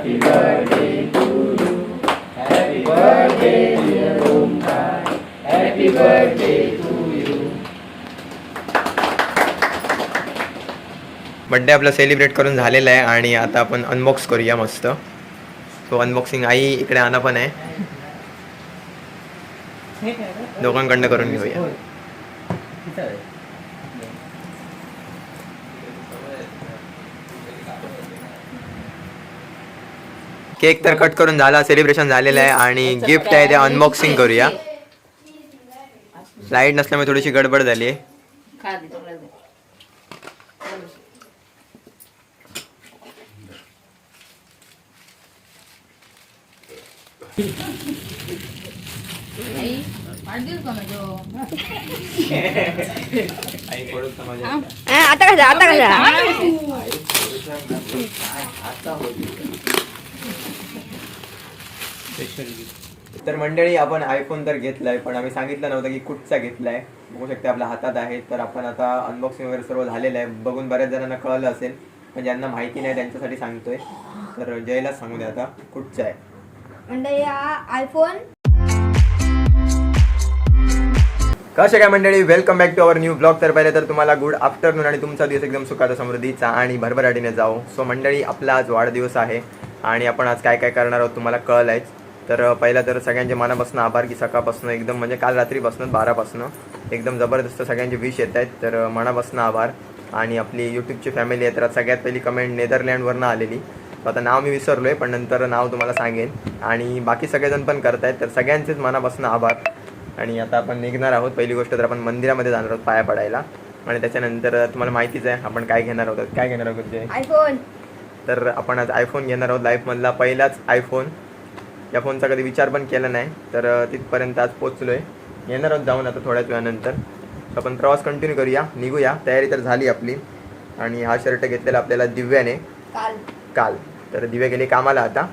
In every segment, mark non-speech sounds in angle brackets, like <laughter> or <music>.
Happy birthday to you. Happy birthday dear Omkar. Happy birthday to you. Birthday आपला celebrate करून झालेला आहे आणि आता आपण अनबॉक्स करूया मस्त सो अनबॉक्सिंग आई इकडे आणा पण आहे दोघांकडनं करून घेऊया केक तर कट करून झाला सेलिब्रेशन झालेलं आहे आणि गिफ्ट आहे ते अनबॉक्सिंग करूया. लाइट नसल्यामुळे थोडीशी गडबड झाली आहे. वाढदिवस कोणाचा? आता कसा कसा तर मंडळी आपण आयफोन तर घेतलाय पण आम्ही सांगितलं नव्हतं की कुठचा घेतलाय. बघू शकते आपल्या हातात आहे तर आपण आता अनबॉक्सिंग वगैरे सर्व झालेलं आहे. बघून बऱ्याच जणांना कळलं असेल पण ज्यांना माहिती नाही त्यांच्यासाठी सांगतोय. तर जयलाच सांगू दे आता कुठचा आहे? म्हणजे हा आयफोन कसे काय मंडळी? Welcome back to our new blog तर पहिले तर तुम्हाला गुड आफ्टरनून आणि तुमचा दिवस एकदम सुखाचा समृद्धीचा आणि भरभराटीने जाओ. सो मंडळी आपला आज वाढदिवस आहे आणि आपण आज काय काय करणार आहोत तुम्हाला कळलं तर पहिला तर सगळ्यांचे मनापासून आभार की सकाळपासून एकदम म्हणजे काल रात्रीपासून बारापासून एकदम जबरदस्त सगळ्यांचे विश येत आहेत तर मनापासून आभार. आणि आपली यूट्यूबची फॅमिली आहे तर सगळ्यात पहिली कमेंट नेदरलँडवरनं आलेली. आता नाव मी विसरलो आहे पण नंतर नाव तुम्हाला सांगेन. आणि बाकी सगळेजण पण करतायत तर सगळ्यांचेच मनापासून आभार. आणि आता आपण निघणार आहोत. पहिली गोष्ट तर आपण मंदिरामध्ये जाणार आहोत पाया पडायला. आणि त्याच्यानंतर तुम्हाला माहितीच आहे आपण काय घेणार आहोत. काय घेणार आहोत आयफोन तर आपण आज आयफोन घेणार आहोत. लाईफमधला पहिलाच आयफोन या फोनचा कधी विचार पण केला नाही तर तिथपर्यंत आज पोचलो आहे येणार आहोत जाऊन आता थोड्याच वेळानंतर. तर आपण प्रवास कंटिन्यू करूया निघूया. तयारी तर झाली आपली. आणि हा शर्ट घेतलेला आपल्याला दिव्याने. काल. काल. तर दिव्या गेले कामाला आता.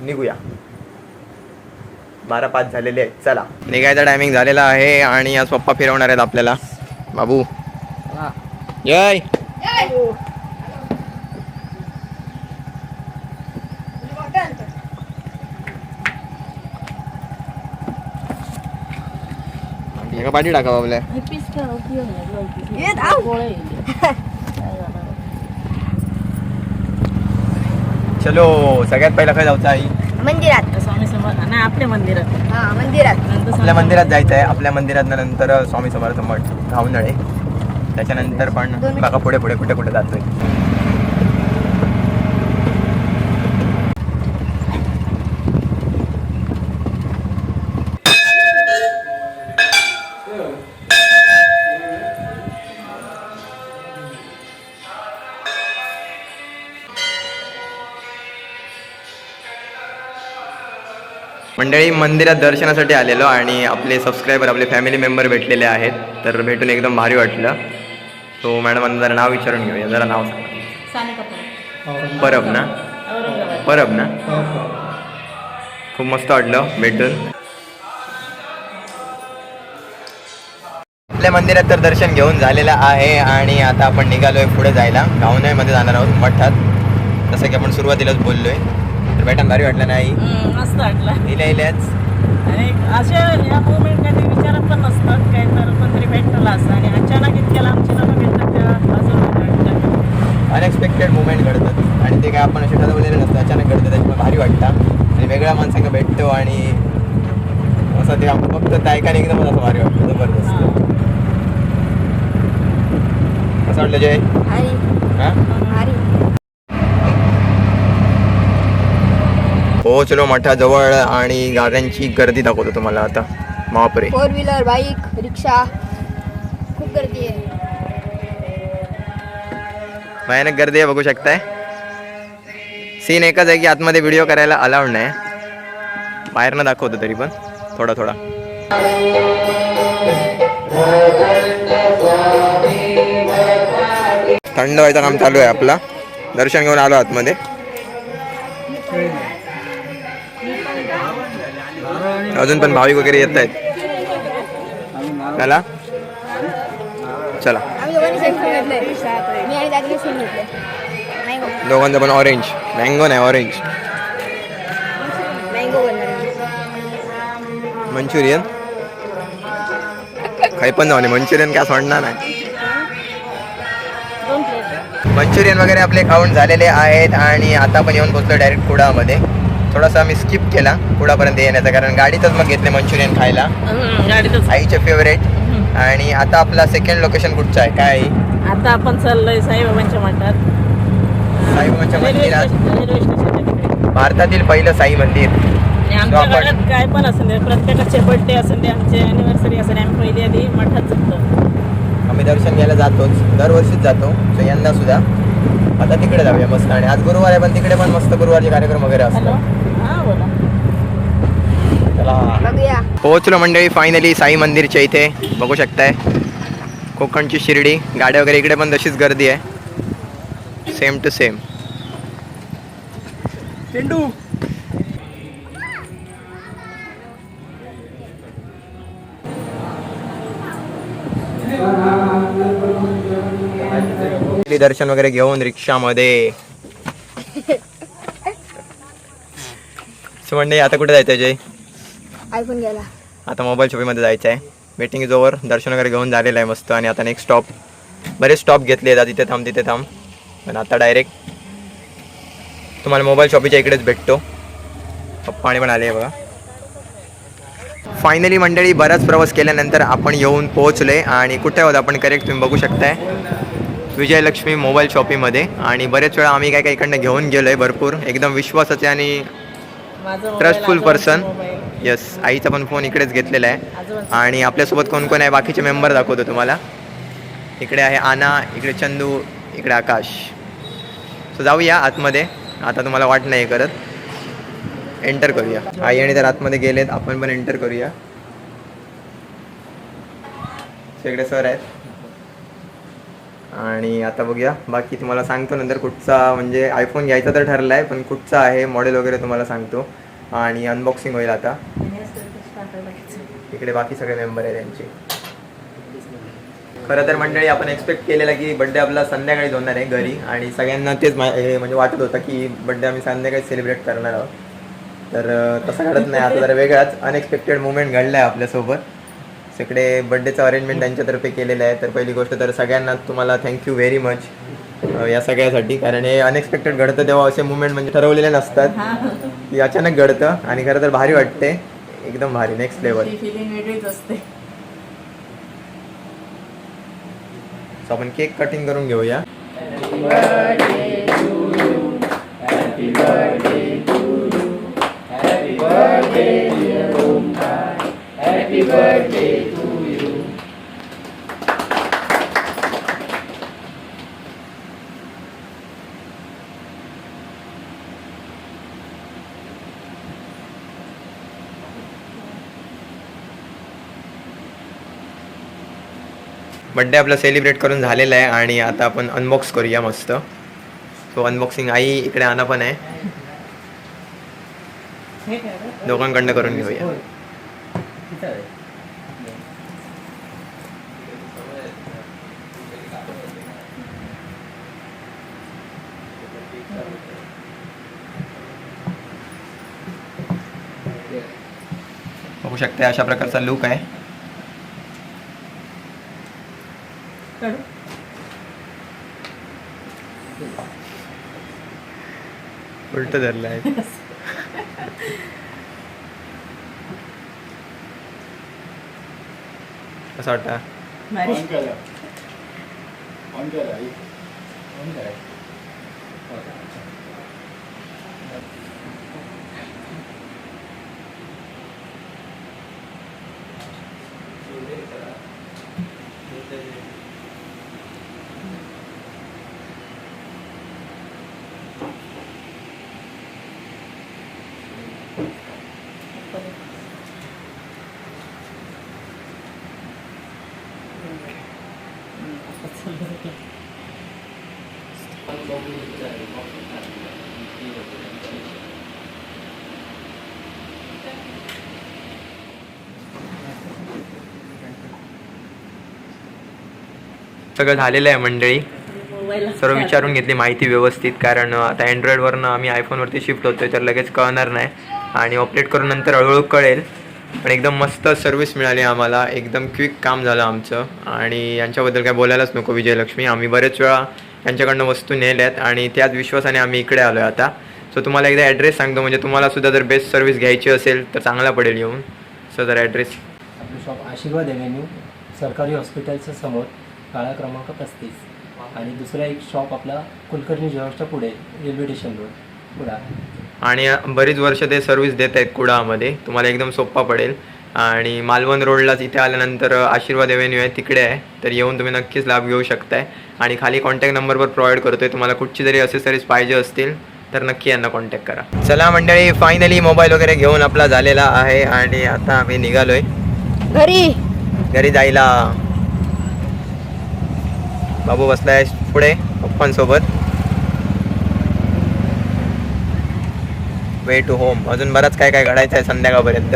निघूया. बारा पाच झालेले आहेत. चला. निघायचा टायमिंग झालेला आहे आणि आज पप्पा फिरवणार आहेत आपल्याला. बाबू. यय एका पाठी टाका बाबल्या हे पीस काय उपयोग नाही, दोन पीस. ये धाव. गोळे आहे. काय जाणार? चलो सगळ्यात पहिला काय जायचं आई? मंदिरात. स्वामी समर्थ नाही आपल्या मंदिरात. हा मंदिरात. नंतर आपल्या मंदिरात जायचं आहे आपल्या मंदिरात नंतर स्वामी समर्थ मठ घावनळे त्याच्यानंतर पण. बघा पुढे पुढे कुठे कुठे जातोय? मंडळी मंदिरात दर्शनासाठी आलेलो आणि आपले सबस्क्रायबर आपले फॅमिली मेंबर भेटलेले आहेत. तर भेटून एकदम भारी वाटलं. तो मॅडमांना जरा नाव विचारून घेऊया. जरा नाव सांगा. साने कपूर. परब ना? परब ना? खूप मस्त वाटलं भेटून. आपल्या मंदिरात तर दर्शन घेऊन झालेलं आहे आणि आता आपण निघालोय पुढे जायला. मध्ये जाणार आहोत मठात. जसं की आपण सुरुवातीलाच बोललोय. तर भेटायला भारी वाटलं नाही. हम्म, मस्त वाटलं. इल्या इल्याच. आणि अशा या मोमेंट कधी विचारत पण नसतात काय तर कोणतरी भेटलं असं. आणि अचानक इतक्या लांबची लोक भेटतात तेव्हा अजून वाटतं अनएक्सपेक्टेड मुवमेंट घडतात. आणि ते काय आपण असे ठरवलेलं नसतं अचानक घडतं त्याच्यामुळे भारी वाटतं. आणि वेगळ्या माणसांना भेटतो आणि असं ते आपण फक्त ऐकायला एकदम असं भारी वाटतं. जबरदस्त. असं वाटलं जय? हरी हां? पोहोचलो मठाजवळ आणि गाड्यांची गर्दी दाखवतो तुम्हाला आता. बापरे. फोर व्हीलर बाईक रिक्षा खूप गर्दी आहे. भयानक गर्दी आहे बघू शकताय. सीन एकच आहे की आतमध्ये व्हिडिओ करायला अलाउड नाही. बाहेरनं दाखवतो तरी पण. थोडा थोडा. थंड व्हायचं काम चालू आहे आपला. दर्शन घेऊन आलो आतमध्ये. अजून पण भाविक वगैरे येत आहेत. चला. चला. दोघांचं पण ऑरेंज मँगो नाही ऑरेंज मंचुरियन? काही पण जाऊ मंचुरियन काय सोडणार नाही. मंचुरियन वगैरे आपले खाऊन झालेले आहेत आणि आता पण येऊन पोहोचलो डायरेक्ट कुडामध्ये थोडासा आम्ही स्किप केला कुडापर्यंत येण्याचा कारण गाडीतच मग घेतले मंचुरियन खायला. गाडीतच. आईचे फेवरेट आणि आता आपला सेकंड लोकेशन कुठचं आहे? काय? आता आपण चाललोय साईबाबांच्या मठात. साईबाबांच्या मंदिरात. भारतातील पहिलं साई मंदिर. आमच्या घरात काय पण असेल दे प्रत्येकाचे बर्थडे असेल दे आमचे अॅनिव्हर्सरी असेल आम्ही पहिली आधी मठात जातो. आम्ही दर्शन घ्यायला जातोच. दरवर्षीच जातो सो यंदा सुद्धा. आता तिकडे जाऊया मस्त. आणि आज गुरुवार आहे पण तिकडे पण मस्त गुरुवारचे कार्यक्रम वगैरे असतात. पोहोचलो मंडळी फायनली साई मंदिरच्या इथे. बघू शकताय. कोकणची शिर्डी गाड्या वगैरे इकडे पण तशीच गर्दी आहे. सेम टू सेम चेंडू दर्शन वगैरे घेऊन रिक्षामध्ये. <laughs> सो मंडळी आता कुठे जायचं जय? आयफोन घ्यायला. आता मोबाईल शॉपीमध्ये जायचं आहे. वेटिंग इज ओवर दर्शन वगैरे घेऊन झालेलं आहे मस्त आणि आता नेक्स्ट स्टॉप बरेच स्टॉप घेतले आता तिथे थांब तिथे थांब. पण आता डायरेक्ट तुम्हाला मोबाईल शॉपीच्या इकडेच भेटतो. पाणी पण आले आहे बघा. फायनली मंडळी बराच प्रवास केल्यानंतर आपण येऊन पोहोचले आणि कुठे आहोत आपण करेक्ट तुम्ही बघू शकताय. विजयलक्ष्मी मोबाईल शॉपीमध्ये आणि बरेच वेळा आम्ही काय काय इकडनं घेऊन गेलो आहे भरपूर. एकदम विश्वासाचे आणि ट्रस्टफुल पर्सन. येस आईचा पण फोन इकडेच घेतलेला आहे. आणि आपल्यासोबत कोण कोण आहे? बाकीचे मेंबर दाखवतो तुम्हाला. इकडे आहे आना इकडे चंदू इकडे आकाश. सो जाऊया आतमध्ये. आता तुम्हाला वाट नाही करत. एंटर करूया. आई आणि तर आतमध्ये गेलेत. आपण पण एंटर करूया. इकडे सर आहेत. आणि आता बघूया. बाकी तुम्हाला सांगतो नंतर कुठचा म्हणजे आयफोन घ्यायचा तर ठरला आहे पण कुठचा आहे मॉडेल वगैरे तुम्हाला सांगतो. आणि अनबॉक्सिंग होईल आता. इकडे बाकी सगळे मेंबर आहे त्यांचे खरं तर मंडळी आपण एक्सपेक्ट केलेला की बड्डे आपला संध्याकाळी होणार आहे घरी. आणि सगळ्यांना तेच हे म्हणजे वाटत होतं की बड्डे आम्ही संध्याकाळी सेलिब्रेट करणार आहोत. तर तसं घडत नाही. आता जरा वेगळाच अनएक्सपेक्टेड मुवमेंट घडला आहे आपल्यासोबत. सगळे बड्डेचं अरेंजमेंट त्यांच्यातर्फे केलेलं आहे. तर पहिली गोष्ट तर सगळ्यांना तुम्हाला थँक्यू व्हेरी मच या सगळ्यासाठी. कारण हे अनएक्सपेक्टेड घडतं तेव्हा असे मुवमेंट म्हणजे ठरवलेले नसतात. की अचानक घडतं आणि खरं तर भारी वाटते. एकदम भारी नेक्स्ट लेवल सो आपण केक कटिंग करून घेऊया. Happy birthday, birthday to you. Birthday आपला सेलिब्रेट करून झालेला आहे आणि आता आपण अनबॉक्स करूया मस्त सो अनबॉक्सिंग आई इकडे आणा पण आहे? दोघांकडनं करून घेऊया बघू शकता अशा प्रकारचा लुक आहे? उलट धरलं आहे. कसं वाटतं? सगळं झालेलं आहे मंडळी. सर्व विचारून घेतली माहिती व्यवस्थित कारण आता अँड्रॉइडवरनं आम्ही आयफोनवरती शिफ्ट होतोय तर लगेच कळणार नाही. आणि ऑपरेट करून नंतर हळूहळू कळेल. पण एकदम मस्त सर्व्हिस मिळाली आम्हाला. एकदम क्विक काम झालं आमचं. आणि यांच्याबद्दल काय बोलायलाच नको विजयलक्ष्मी. आम्ही बरेच वेळा यांच्याकडनं वस्तू नेल्यात आणि त्याच विश्वासाने आम्ही इकडे आलो आहे आता. सो तुम्हाला एकदा ॲड्रेस सांगतो. म्हणजे तुम्हाला सुद्धा जर बेस्ट सर्व्हिस घ्यायची असेल तर चांगला पडेल येऊन. सो जर ॲड्रेस आपलं शॉप आशीर्वाद एव्हेन्यू सरकारी हॉस्पिटलच्या समोर. काळा क्रमांक पस्तीस. आणि दुसरा एक शॉप आपला कुलकर्णी ज्वेलर्सच्या पुढे रेल्वे स्टेशन रोड पुढा आणि बरीच वर्ष ते सर्व्हिस देत आहेत कुडामध्ये तुम्हाला एकदम सोप्पा पडेल. आणि मालवण रोडलाच इथे आल्यानंतर आशीर्वाद एव्हेन्यू आहे तिकडे आहे. तर येऊन तुम्ही नक्कीच लाभ घेऊ शकताय. आणि खाली कॉन्टॅक्ट नंबरवर प्रोव्हाइड करतोय. तुम्हाला कुठची जरी असेसरीज पाहिजे असतील तर नक्की यांना कॉन्टॅक्ट करा. चला मंडळी फायनली मोबाईल वगैरे घेऊन आपला झालेला आहे. आणि आता आम्ही निघालोय. घरी. घरी जायला. बाबू बसलाय पुढे पप्पांसोबत. वे टू होम अजून बराच काय काय घडायचं आहे संध्याकाळपर्यंत.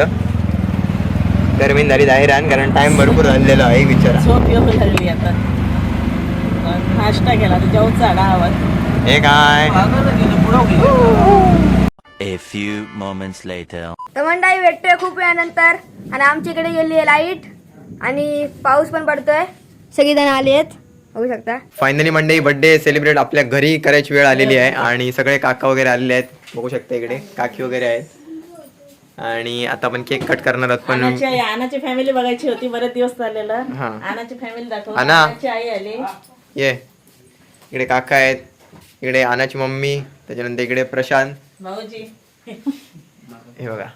गर्मीन झाली जाहीर आहे कारण टाइम भरपूर झालेला आहे विचारा. झोप येऊ लागली आता. नाश्ता केला तर जेवण झाडा आवाज. हे काय? A few moments later. तर मंडळी भेटतोय खूप वेळानंतर. आणि आमच्या इकडे गेली आहे लाइट आणि पाऊस पण पडतोय. सगळेजण आले आहेत बघू शकता? फायनली मंडळी बर्थडे सेलिब्रेट आपल्या घरी करायची वेळ आलेली आहे आणि सगळे काका वगैरे आलेले आहेत. बघू शकता इकडे काकी वगैरे आहेत. आणि आता आपण केक कट करणार आहोत पण आनाची फॅमिली बघायची होती बरेच दिवस झालेलं. हा. आनाची फॅमिली दाखव. आना. आनाची आई आली. ये. इकडे काका आहेत. इकडे आनाची मम्मी त्याच्यानंतर इकडे प्रशांत. भाऊजी. हे बघा.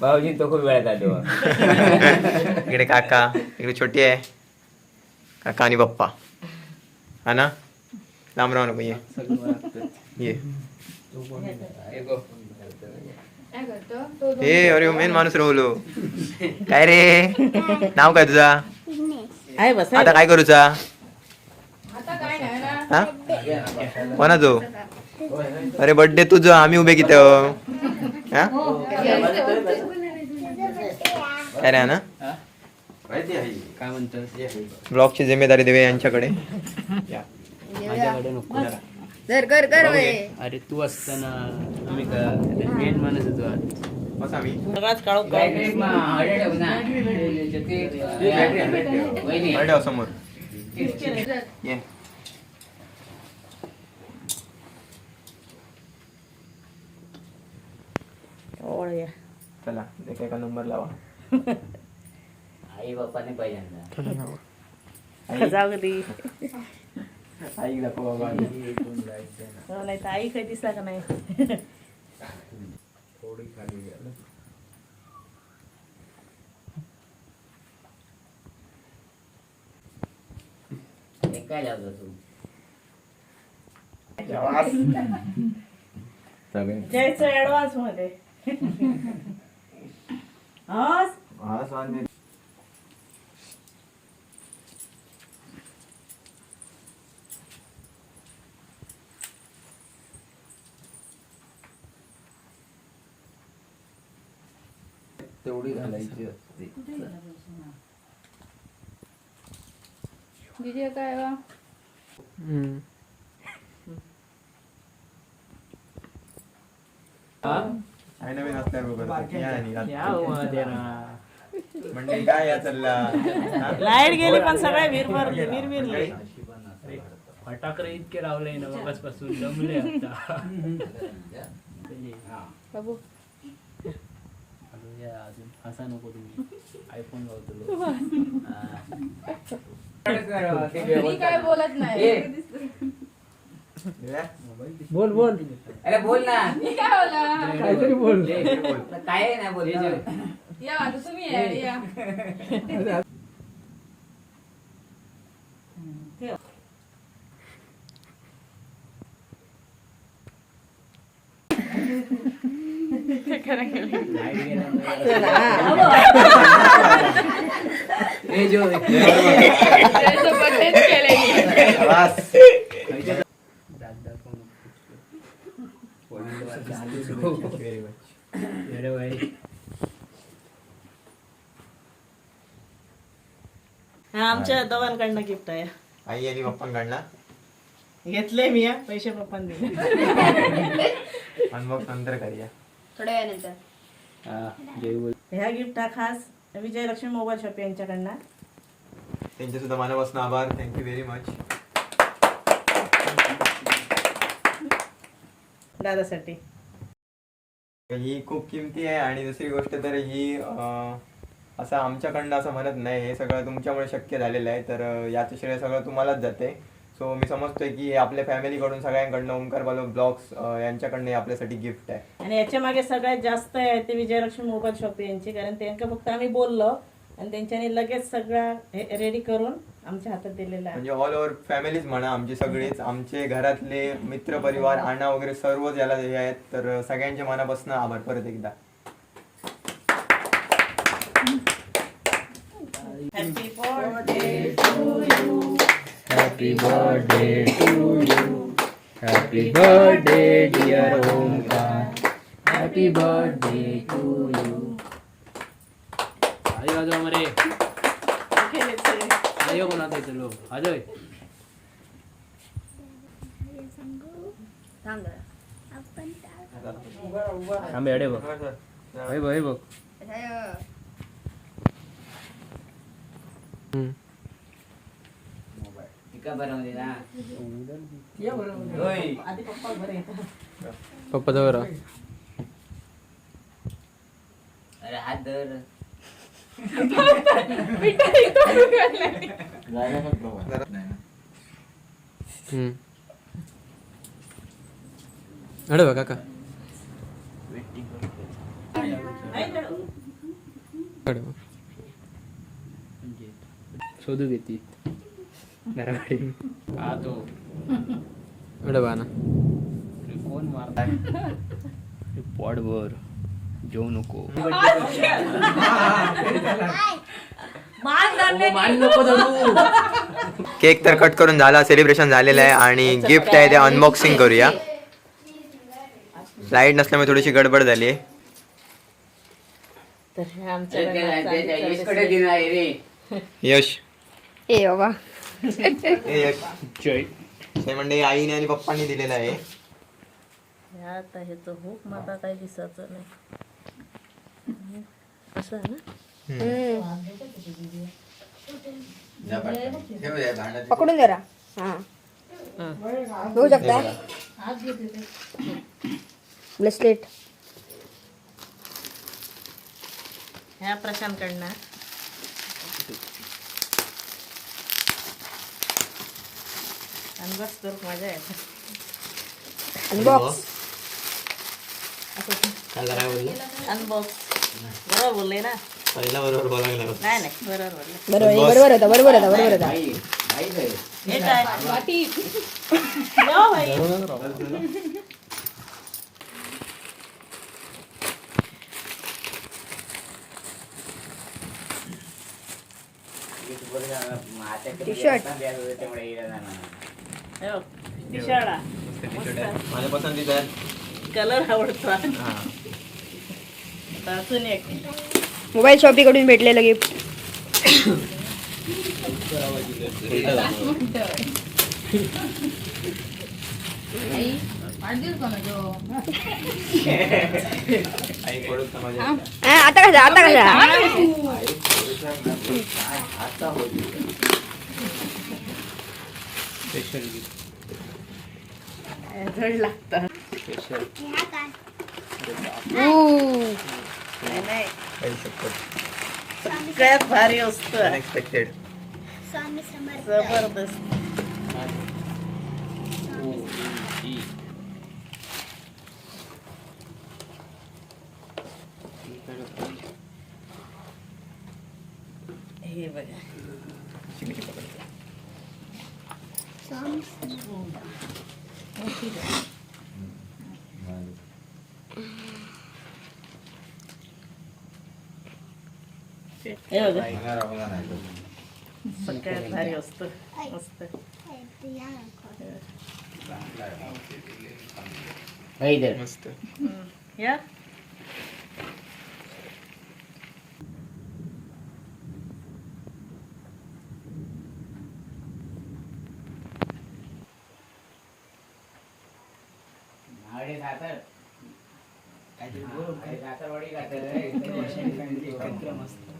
भाऊजी तो खूप वेळात आलो <laughs> इकडे काका इकडे छोटी आहे. काका आणि पप्पा. हा ना लांब राहू नको ये ये ए अरे मेन माणूस राहुलो काय रे नाव काय तुझा आता काय करूचा हा कोणा तो अरे बर्थडे तुझं आम्ही उभे किती हा काय रे ना काय म्हणतोस? ब्लॉगची जिम्मेदारी देवे यांच्याकडे. या. माझ्याकडे नको कर कर कर बे. अरे तू असताना तुम्ही मेन माणूस होतो समोर. ये. ओळ या. चला एक एका नंबर लावा. <laughs> आई बापाने पहिल्यांदा. जाऊ कधी आई दाखव बाबा <laughs> नाही तर आई काही दिसला का नाही? हे काय लावतो तू? जायचं ऍडव्हान्समध्ये. <laughs> हा तेवढी घालायची असते. विजय काय वा नवीन हो. म्हणजे काय या चालला? हा? लाइट गेली पण सगळे विरभरले विरविरले फटाकडे इतके लावले ना मगासपासून जमले आता. <laughs> बाबू. हसा नको तुम्ही. आयफोन लावतो मी काय बोलत नाही. बोल बोल. अरे बोल ना. मी काय बोला? काहीतरी बोल. काय नाही बोल. या आता तुम्ही या, <laughs> हा आमच्या दोघांकडनं गिफ्ट आहे. आई आणि पप्पांकडनं? घेतले मी. पैसे पप्पान दिले. अनबॉक्स नंतर करूया. थोड्या वेळानंतर. हा ह्या गिफ्ट हा खास विजयलक्ष्मी मोबाईल शॉप यांच्याकडनं. त्यांचे सुद्धा मनापासून आभार. थँक्यू व्हेरी मच दादासाठी. ही खूप किमती आहे आणि दुसरी गोष्ट तर ही अं, असं आमच्याकडनं असं म्हणत नाही. हे सगळं तुमच्यामुळे शक्य झालेलं आहे. तर अं, याचं श्रेय सगळं तुम्हालाच जाते. सो मी समजतोय की हे आपल्या फॅमिलीकडून सगळ्यांकडनं ओंकार बालो ब्लॉग्स यांच्याकडनं हे आपल्यासाठी गिफ्ट आहे. आणि याच्या मागे सगळ्यात जास्त आहे ते विजयलक्ष्मी मोबाईल शॉप यांची कारण त्यांना फक्त आम्ही बोललो आणि त्यांच्यानी लगेच सगळं रेडी करून आमच्या हातात दिलेलं आहे. म्हणजे ऑल ओव्हर फॅमिलीच म्हणा आमची सगळीच आमचे घरातले मित्र परिवार आणा वगैरे सर्वच याला हे आहेत. तर सगळ्यांच्या मनापासून आभार परत एकदा. Happy happy birthday to you happy birthday dear Omkar happy birthday to you आधी वाजवा मरे आधी कोणाचा येतो लो आजय थांब जरा. आंबे अडे बघ. हे बघ हे बघ. अं, इका बनवली ना आधी पप्पा हा तो कोण मारताय जेवू नको मान नको धरू केक तर कट करून झाला सेलिब्रेशन झालेलं आहे आणि गिफ्ट आहे ते अनबॉक्सिंग करूया लाइट नसल्यामुळे थोडीशी गडबड झाली हे यश ए बाबा हे म्हणजे आईने आणि पप्पांनी दिलेलं आहे. हे आता हे तर हुक माझा काही दिसत नाही. असं आहे ना? पकडून जरा. हा. बघू शकता. ब्रेसलेट ह्या प्रशांतकडनं. बस तर मजा येते अनबॉक्स अनबॉक्स बरोबर बोलले ना. पहिला बरोबर बोलायला नाही नाही. बरोबर बोलले. बरोबर बरोबर होता बरोबर होता बरोबर होता. काय? हे काय? यो <laughs> बाई. T-shirt. त्यामुळे येणं हे हा. माझ्या पसंतीचा आहे. कलर आवडतो. हा. आता अजून एक. मोबाईल शॉपीकडून भेटलेलं गिफ्ट आई आता कसा आता कसा? जड लागतं नाही नाही. काही शपथ सगळ्यात भारी असतं अनएक्सपेक्टेड जबरदस्त. हे बघा सगळ्यात भारी असतं मस्त. मस्त. या कातर काहीतरी बोल अरे कातरवाडी कातर एकत्र मस्त.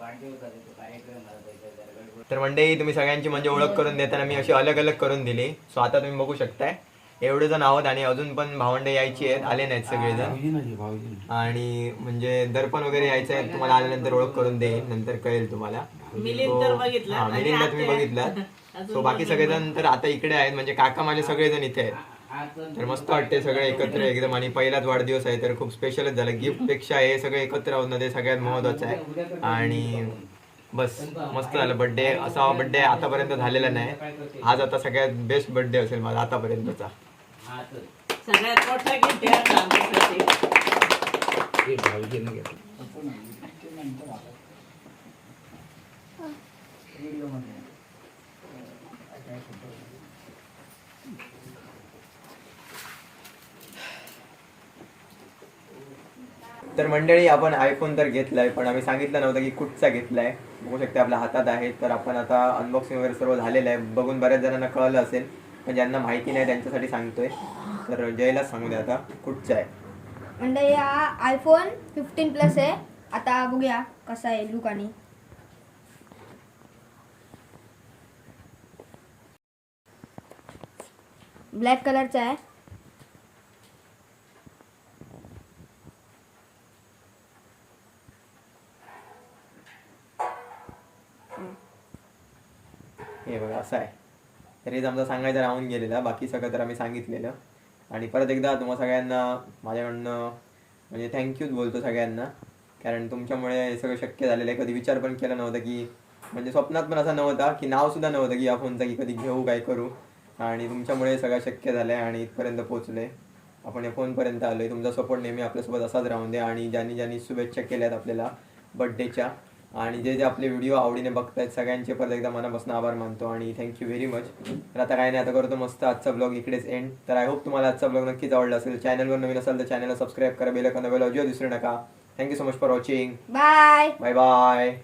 वाढदिवसाचा तो कार्यक्रम झाला त्याच्या दरगड तर मंडळी तुम्ही सगळ्यांची म्हणजे ओळख करून देताना मी अशी अलग अलग करून दिली. सो आता तुम्ही बघू शकताय. एवढे जण आहोत आणि अजून पण भावंडे यायची आहेत. आले नाहीत सगळेजण. आणि म्हणजे दर्पण वगैरे यायचं आहे तुम्हाला आल्यानंतर ओळख करून देईन. नंतर कळेल तुम्हाला. मिलिंद तर बघितलं. हा, आणि मिलिंदला तुम्ही बघितलं <laughs> सो बाकी सगळेजण तर आता इकडे आहेत. म्हणजे काका माझे सगळेजण इथे आहेत. तर मस्त वाटते सगळे एकत्र एकदम. आणि पहिलाच वाढदिवस आहे तर खूप स्पेशलच झालं. गिफ्टपेक्षा हे सगळे एकत्र होणं ते सगळ्यात महत्वाचं आहे. आणि बस मस्त झालं. बर्थडे असा बर्थडे आतापर्यंत झालेला नाही. आज आता सगळ्यात बेस्ट बर्थडे असेल माझा आतापर्यंतचा. सगळ्यात मोठा गिफ्ट आहे तर मंडळी आपण आयफोन तर घेतलाय पण आम्ही सांगितलं नव्हतं की कुठचा घेतलाय. बघू शकते आपल्या हातात आहे तर आपण आता अनबॉक्सिंग वगैरे सर्व झालेलं आहे. बघून बऱ्याच जणांना कळलं असेल पण ज्यांना माहिती नाही त्यांच्यासाठी सांगतोय. तर जयलाच सांगू द्या आता कुठचा आहे? म्हणजे हा आयफोन फिफ्टीन प्लस आहे. आता बघूया कसा आहे लुक आणि. ब्लॅक कलरचा आहे. हे बघा असं आहे. तर हेच आमचा सांगायचं राहून गेलेला बाकी सगळं तर आम्ही सांगितलेलं. आणि परत एकदा तुम्हा सगळ्यांना माझ्याकडनं म्हणजे थँक्यूच बोलतो सगळ्यांना. कारण तुमच्यामुळे हे सगळं शक्य झालेलं आहे. कधी विचार पण केला नव्हता की म्हणजे स्वप्नात पण असा नव्हता की नावसुद्धा नव्हतं की या फोनचा की कधी घेऊ काय करू. आणि तुमच्यामुळे सगळं शक्य झालं आहे आणि इथपर्यंत पोहोचलो आहे आपण या फोनपर्यंत आलो आहे तुमचा सपोर्ट नेहमी आपल्यासोबत असाच राहून द्या आणि ज्यांनी ज्यांनी शुभेच्छा केल्यात आपल्याला बड्डेच्या आणि जे जे आपले व्हिडिओ आवडीने बघतायत सगळ्यांचे परत एकदा मनापासून आभार मानतो आणि थँक्यू व्हेरी मच तर आता काय नाही आता करतो मस्त आजचा ब्लॉग इकडेच एंड तर आय होप तुम्हाला आजचा ब्लॉग नक्कीच आवडला असेल. चॅनलवर नवीन असाल तर चॅनलला सबस्क्राईब करा बेल नव्या अजिबात विसरू नका. Thank you so much for watching bye bye bye